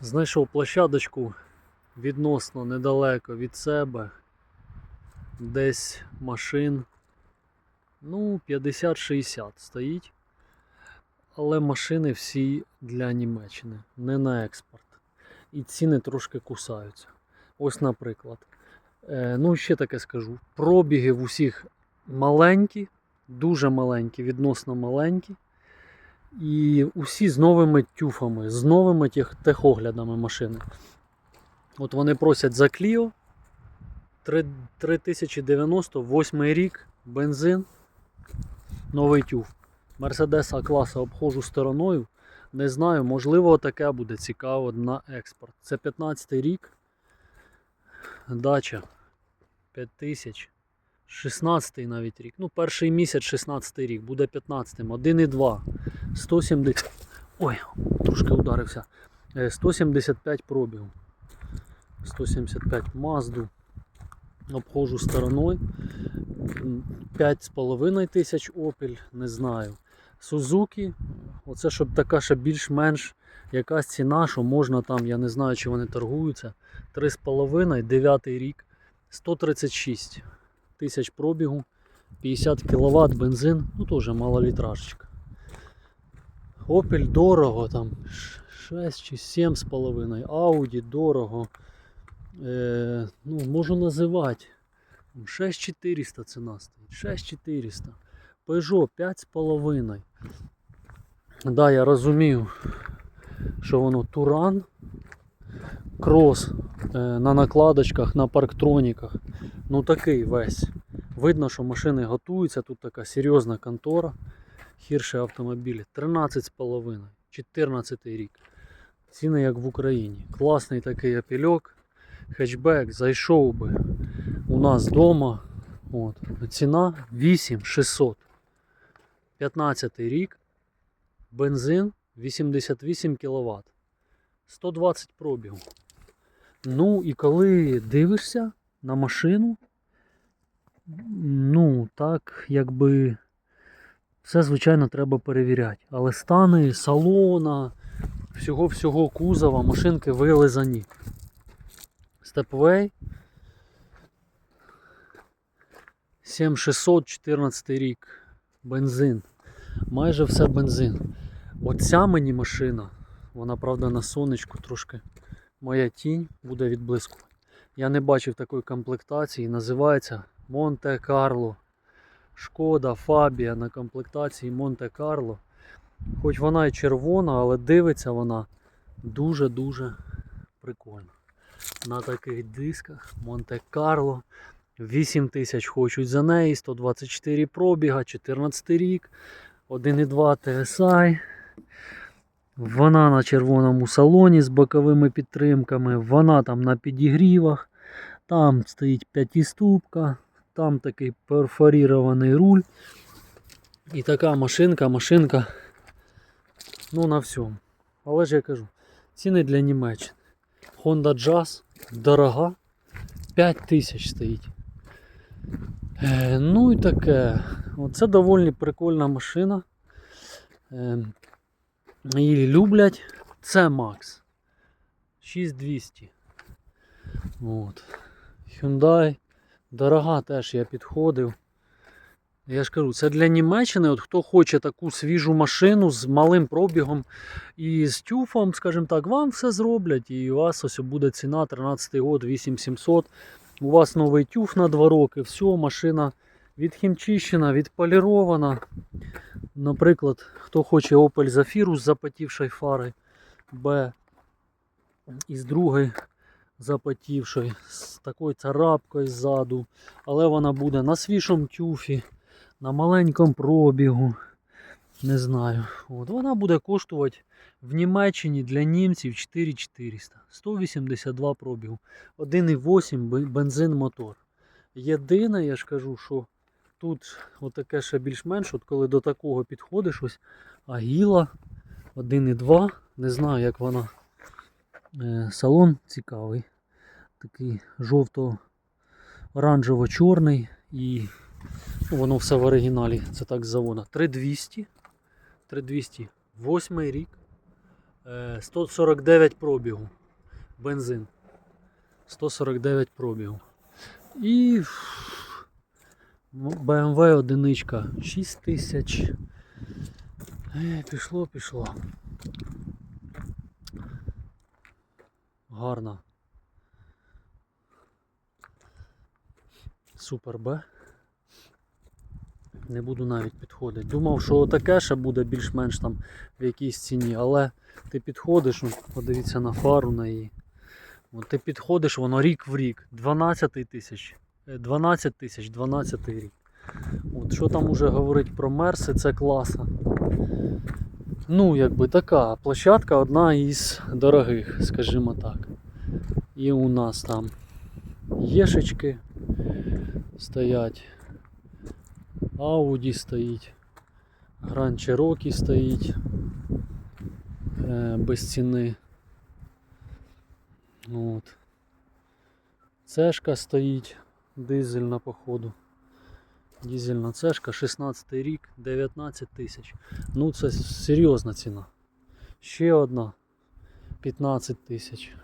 Знайшов площадочку відносно недалеко від себе. Десь машин. Ну, 50-60 стоїть. Але машини всі для Німеччини, не на експорт. І ціни трошки кусаються. Ось, наприклад. Е, ну, ще таке скажу. Пробіги в усіх маленькі, дуже маленькі, відносно маленькі. І усі з новими тюфами, з новими тех, техоглядами машини. От вони просять за Clio 3 3090, 8 рік, бензин, новий тюф. Мерседес А класа обходжу стороною. Не знаю, можливо, таке буде цікаво на експорт. Це 15 рік. Дача 5000. 16 навіть рік. Ну, перший місяць 16 рік, буде 15 1,2. 170. Ой, трошки ударився. Е, 175 пробігу. 175 Мазду. Обходжу стороною. 5,5 тисяч Opel, не знаю. Сузуки. Оце щоб така ще більш-менш якась ціна, що можна там, я не знаю, чи вони торгуються. 3,5, 9 рік, 136 тисяч пробігу, 50 кВт бензин, ну теж малолітражечка. Opel дорого, там 6 чи 7,5, Audi дорого. Е, ну, можу називати. 6400 ціна стоїть. 6400. Peugeot 5,5. Да, я розумію, що воно Туран. Крос е, на накладочках, на парктроніках. Ну такий весь. Видно, що машини готуються. Тут така серйозна контора. Хірше автомобілі. 13,5. 14 рік. Ціни як в Україні. Класний такий апельок. Хетчбек зайшов би у нас вдома. От. Ціна 8600. 15 рік. Бензин 88 кВт. 120 пробігу. Ну і коли дивишся на машину, ну так, якби все, звичайно, треба перевіряти. Але стани салона, всього-всього кузова, машинки вилизані. Степвей 7600 14 рік. Бензин. Майже все бензин. Оця мені машина, вона правда на сонечку трошки. Моя тінь буде відблискувати. Я не бачив такої комплектації. Називається Монте-Карло. Шкода Фабія на комплектації Монте-Карло. Хоч вона і червона, але дивиться вона дуже-дуже прикольно. На таких дисках Монте-Карло. 8 тисяч хочуть за неї, 124 пробіга, 14 рік, 1,2 TSI. Вона на червоному салоні з боковими підтримками, вона там на підігрівах, там стоїть п'ятиступка, там такий перфорірований руль. І така машинка, машинка ну на всьому. Але ж я кажу, ціни для Німеччини. Honda Jazz дорога, 5 тисяч стоїть. Е, ну і таке. Оце доволі прикольна машина. Е, люблять. Це Max 6200. От. Hyundai. Дорога теж я підходив. Я ж кажу, це для Німеччини. От Хто хоче таку свіжу машину з малим пробігом і з тюфом, скажімо так, вам все зроблять. І у вас ось буде ціна 13 год 8700. У вас новий тюф на 2 роки, все, машина відхімчищена, відполірована. Наприклад, хто хоче Opel Zafira з запотівшою фарою Б із другої запотівшої, з такою царапкою ззаду, але вона буде на свіжому тюфі, на маленькому пробігу. Не знаю. От, Вона буде коштувати в Німеччині для німців 4400. 182 пробігу. 1,8 бензин мотор. Єдине, я ж кажу, що тут отаке ще більш-менш, от коли до такого підходиш, ось Агіла 1,2. Не знаю, як вона. Е, Салон цікавий. Такий жовто-оранжево-чорний і ну, воно все в оригіналі. Це так з завода. 3200. 3200. Восьмий рік. Е, 149 пробігу. Бензин. 149 пробігу. І BMW одиничка 6 тисяч. Е, Пішло, пішло. Гарно. Супер Б. Не буду навіть підходити. Думав, що таке ще буде більш-менш там в якійсь ціні, але ти підходиш, ну, подивіться на фару на її. От ти підходиш, воно рік в рік. 12 тисяч. Е, 12 тисяч, 12 рік. От, що там уже говорить про Мерси, це класа. Ну, якби така площадка одна із дорогих, скажімо так. І у нас там єшечки стоять. Ауді стоїть. Гран Cherokee стоїть. Е, без ціни. От. Цешка стоїть дизельна походу. Дизельна цешка, 16 рік, 19 тисяч. Ну це серйозна ціна. Ще одна 15 тисяч.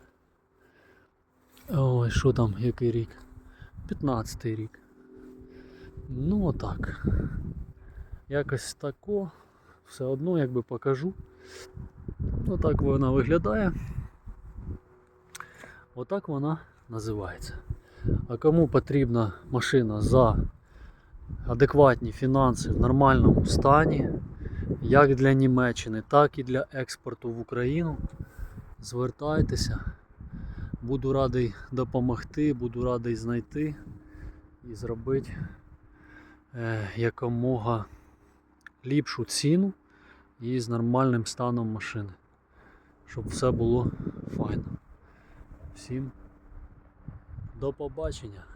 Ой, що там, який рік? 15 рік. Ну отак. Якось тако. Все одно якби покажу. Отак вона виглядає. Отак вона називається. А кому потрібна машина за адекватні фінанси в нормальному стані, як для Німеччини, так і для експорту в Україну, звертайтеся. Буду радий допомогти, буду радий знайти і зробити е, якомога ліпшу ціну і з нормальним станом машини. Щоб все було файно. Всім до побачення.